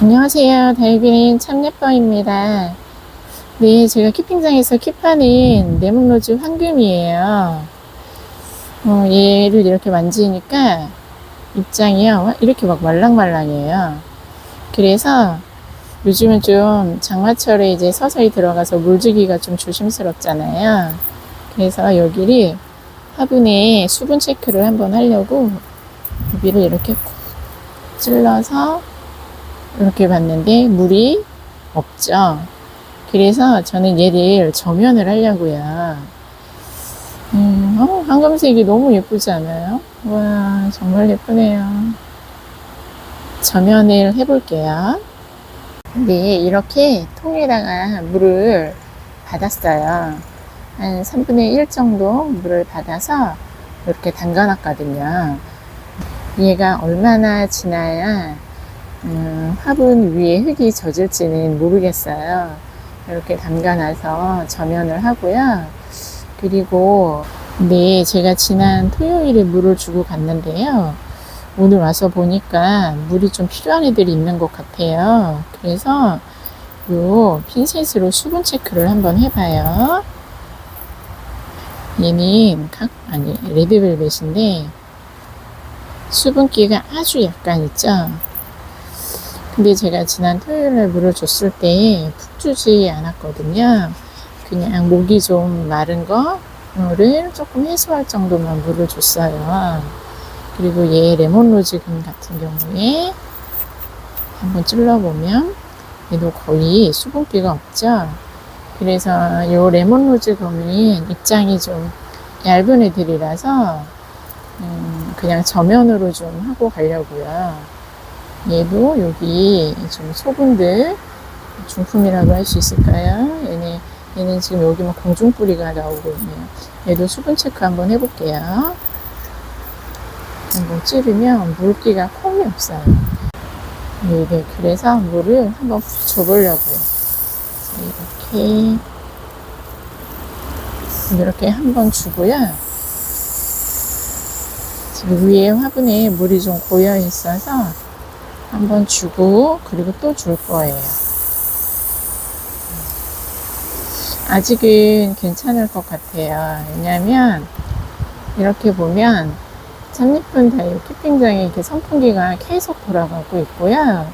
안녕하세요. 다이빙 참예뻐입니다. 네, 제가 키핑장에서 킵하는 레몬로즈 황금이에요. 어, 얘를 이렇게 만지니까 입장이요. 이렇게 막 말랑말랑해요. 그래서 요즘은 좀 장마철에 이제 서서히 들어가서 물 주기가 좀 조심스럽잖아요. 그래서 여기를 화분에 수분 체크를 한번 하려고 여기를 이렇게 콕 찔러서 이렇게 봤는데 물이 없죠. 그래서 저는 얘를 저면을 하려고요. 음, 어, 황금색이 너무 예쁘지 않아요? 와, 정말 예쁘네요. 저면을 해볼게요. 네, 이렇게 통에다가 물을 받았어요. 한 3분의 1 정도 물을 받아서 이렇게 담가 놨거든요. 얘가 얼마나 지나야 음, 화분 위에 흙이 젖을지는 모르겠어요. 이렇게 담가놔서 저면을 하고요. 그리고 네, 제가 지난 토요일에 물을 주고 갔는데요. 오늘 와서 보니까 물이 좀 필요한 애들이 있는 것 같아요. 그래서 요 핀셋으로 수분 체크를 한번 해봐요. 얘는 각, 아니, 레드벨벳인데 수분기가 아주 약간 있죠. 근데 제가 지난 토요일에 물을 줬을 때 푹 주지 않았거든요. 그냥 목이 좀 마른 거를 조금 해소할 정도만 물을 줬어요. 그리고 얘 레몬로즈금 같은 경우에 한번 찔러보면 얘도 거의 수분기가 없죠. 그래서 요 레몬로즈금이 입장이 좀 얇은 애들이라서 음, 그냥 저면으로 좀 하고 가려고요. 얘도 여기 좀 소분들 중품이라고 할 수 있을까요? 얘네, 얘는 지금 여기 막 공중뿌리가 나오고 있네요. 얘도 수분 체크 한번 해볼게요. 한번 찌르면 물기가 콩이 없어요. 네, 네. 그래서 물을 한번 푹 줘보려고요. 이렇게, 이렇게 한번 주고요. 지금 위에 화분에 물이 좀 고여 있어서 한 번 주고 그리고 또 줄 거예요. 아직은 괜찮을 것 같아요. 왜냐면 이렇게 보면 참예쁜 다이어 키핑장에 이렇게 선풍기가 계속 돌아가고 있고요.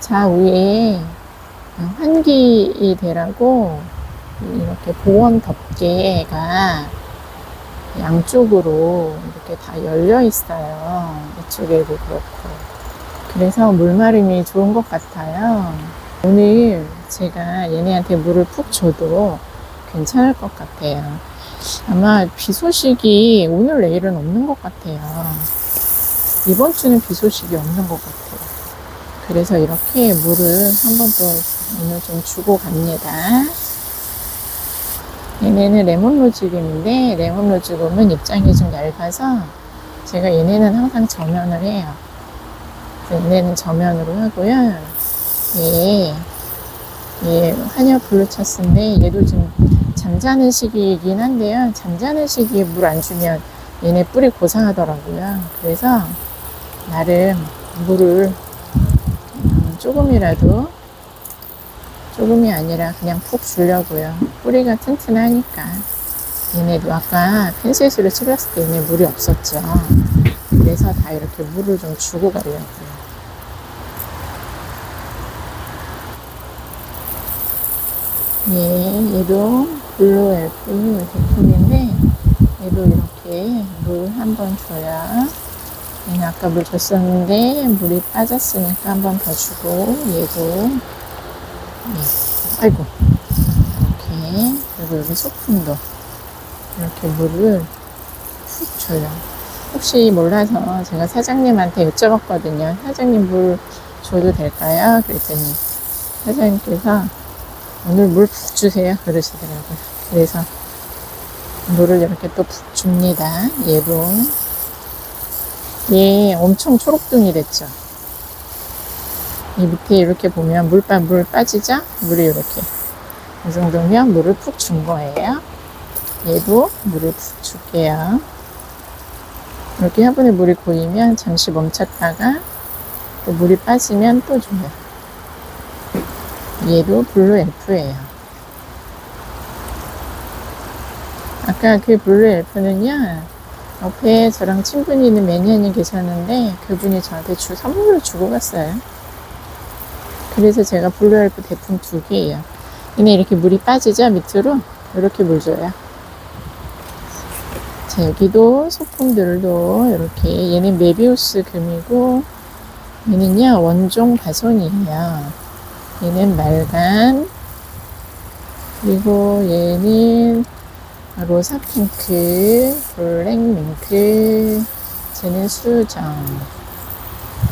좌우에 환기 되라고 이렇게 보온 덮개가 양쪽으로 이렇게 다 열려 있어요. 이쪽에도 그렇고. 그래서 물마름이 좋은 것 같아요. 오늘 제가 얘네한테 물을 푹 줘도 괜찮을 것 같아요. 아마 비 소식이 오늘 내일은 없는 것 같아요. 이번 주는 비 소식이 없는 것 같아요. 그래서 이렇게 물을 한 번 더 오늘 좀 주고 갑니다. 얘네는 레몬 로즈금인데 레몬 로즈금은 입장이 좀 얇아서 제가 얘네는 항상 저면을 해요. 얘네는 저면으로 하고요. 얘, 얘 한여 블루차스인데 얘도 좀 잠자는 시기이긴 한데요. 잠자는 시기에 물 안 주면 얘네 뿌리 고상하더라고요. 그래서 나름 물을 음, 조금이라도 조금이 아니라 그냥 푹 주려고요. 뿌리가 튼튼하니까. 얘네도 아까 펜셋으로 찔렀을 때 얘네 물이 없었죠. 그래서 다 이렇게 물을 좀 주고 가려고요. 예, 얘도 블루 엘프 제품인데 얘도 이렇게 물 한 번 줘야 얘는 아까 물 줬었는데 물이 빠졌으니까 한 번 더 주고 얘도 예, 아이고 이렇게 그리고 여기 소품도 이렇게 물을 푹 줘요. 혹시 몰라서 제가 사장님한테 여쭤봤거든요. 사장님 물 줘도 될까요? 그랬더니 사장님께서 오늘 물 푹 주세요. 그러시더라고요. 그래서 물을 이렇게 또 푹 줍니다. 얘도. 얘 엄청 초록둥이 됐죠. 이 밑에 이렇게 보면 물, 빠, 물 빠지죠? 물이 이렇게. 이 정도면 물을 푹 준 거예요. 얘도 물을 푹 줄게요. 이렇게 화분에 물이 고이면 잠시 멈췄다가 또 물이 빠지면 또 줘요. 얘도 블루 엘프예요. 아까 그 블루 엘프는요, 옆에 저랑 친분이 있는 매니아님 계셨는데, 그분이 저한테 주, 선물로 주고 갔어요. 그래서 제가 블루 엘프 대품 두 개예요. 얘네 이렇게 물이 빠지죠, 밑으로? 이렇게 물 줘요. 자, 여기도 소품들도 이렇게, 얘는 메비우스 금이고, 얘는요, 원종 바손이에요. 얘는 말간, 그리고 얘는 로사 핑크, 블랙 밍크, 쟤는 수정,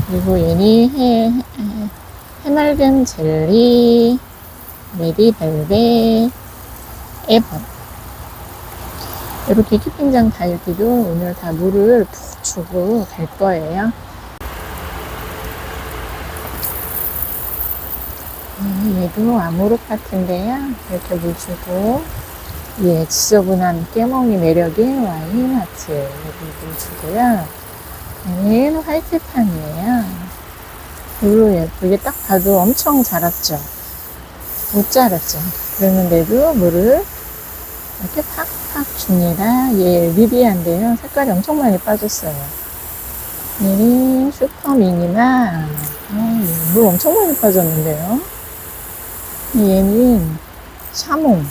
그리고 얘는 해, 해- 해맑은 젤리, 레디 벨벳, 에번. 이렇게 키핑장 다육이도 오늘 다 물을 푹 주고 갈 거예요. 네, 얘도 아모르 파트인데요. 이렇게 물 주고, 예, 지저분한 깨몽이 매력의 와인 하트. 여기 물 주고요. 얘는 화이트판이에요. 별로 예쁘게 딱 봐도 엄청 자랐죠. 못 자랐죠. 그러는데도 물을 이렇게 팍팍 줍니다. 얘 리비아인데요. 색깔이 엄청 많이 빠졌어요. 얘는 슈퍼 미니마. 어, 얘물 엄청 많이 빠졌는데요. 얘는 샤몽.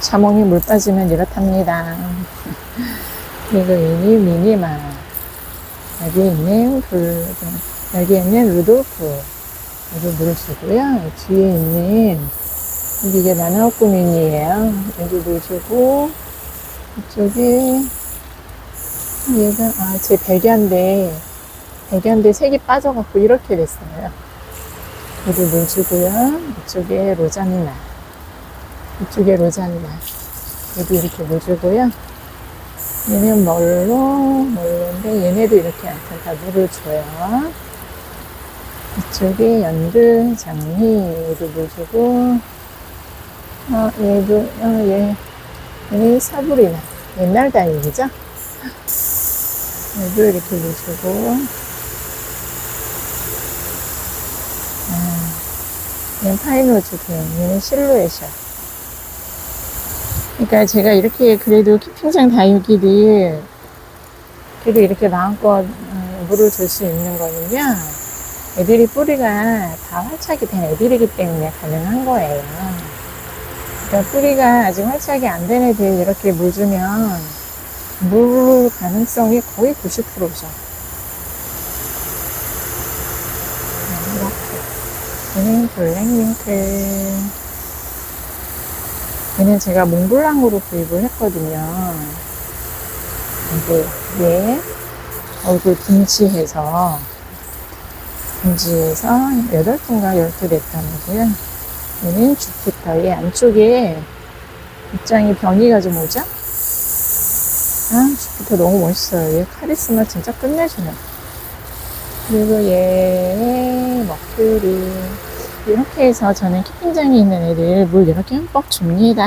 샤몽이 물 빠지면 이렇답니다. 그리고 얘는 미니마. 여기 있는 불, 여기 있는 루돌프. 여기 물 주고요. 뒤에 있는, 이게 나나오꾸민이에요. 여기 물 주고, 이쪽에, 얘가, 아, 제 백야인데, 백야인데 색이 빠져갖고 이렇게 됐어요. 여기 물 주고요. 이쪽에 로자미나. 이쪽에 로자미나. 여기 이렇게 물 주고요. 얘는 멀로, 멀로인데 얘네도 이렇게 하여튼 다 물을 줘요. 이쪽에 연두, 장미, 얘도 물 주고, 어, 얘도, 어, 얘, 얘는 사부리나. 옛날 다육이죠? 얘도 이렇게 물 주고, 얘는 파이노즈고, 얘는 실루엣이야. 그러니까 제가 이렇게 그래도 키핑장 다육이를 그래도 이렇게 마음껏 어, 물을 줄 수 있는 거는요. 애들이 뿌리가 다 활착이 된 애들이기 때문에 가능한 거예요. 그러니까 뿌리가 아직 활착이 안 된 애들 이렇게 물 주면 물 가능성이 거의 90%죠. 이렇게. 얘는 블랙밍크. 얘는 제가 몽블랑으로 구입을 했거든요. 이게, 얘, 얼굴 분치해서, 분치해서 8통가 10개 됐다는데요. 얘는 주피터, 얘 안쪽에 입장이 변이가 좀 오죠? 아, 주피터 너무 멋있어요. 얘 카리스마 진짜 끝내주네. 그리고 얘, 머큐리. 이렇게 해서 저는 키핑장에 있는 애들 물 이렇게 흠뻑 줍니다.